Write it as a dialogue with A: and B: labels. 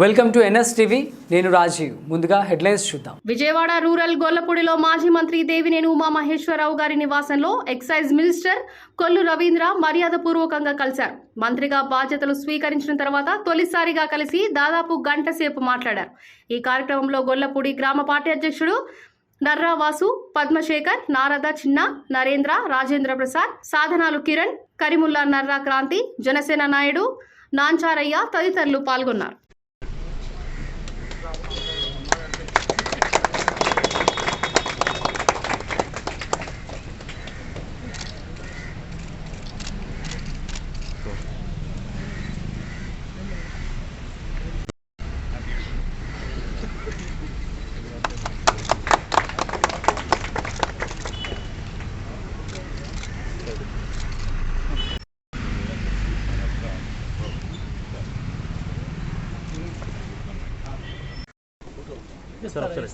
A: Welcome to NS TV. నేను రాజీవ్. ముందుగా headlines చూద్దాం.
B: విజయవాడ రూరల్ గొల్లపూడిలో మాజీ మంత్రి దేవినేని ఉమామహేశ్వరరావు గారి నివాసంలో ఎక్సైజ్ మినిస్టర్ కొల్లు రవీంద్ర మర్యాదపూర్వకంగా కలిశారు. మంత్రిగా బాధ్యతలు స్వీకరించిన తర్వాత తొలిసారిగా కలిసి దాదాపు గంట సేపు మాట్లాడారు. ఈ కార్యక్రమంలో గొల్లపూడి గ్రామ పార్టీ అధ్యక్షుడు నర్రా వాసు పద్మశేఖర్ నారద చిన్న నరేంద్ర రాజేంద్ర ప్రసాద్ సాధనాలు కిరణ్ కరిముల్లా నర్రా క్రాంతి జనసేన నాయుడు నాంచారయ్య తదితరులు పాల్గొన్నారు. Taraftarı.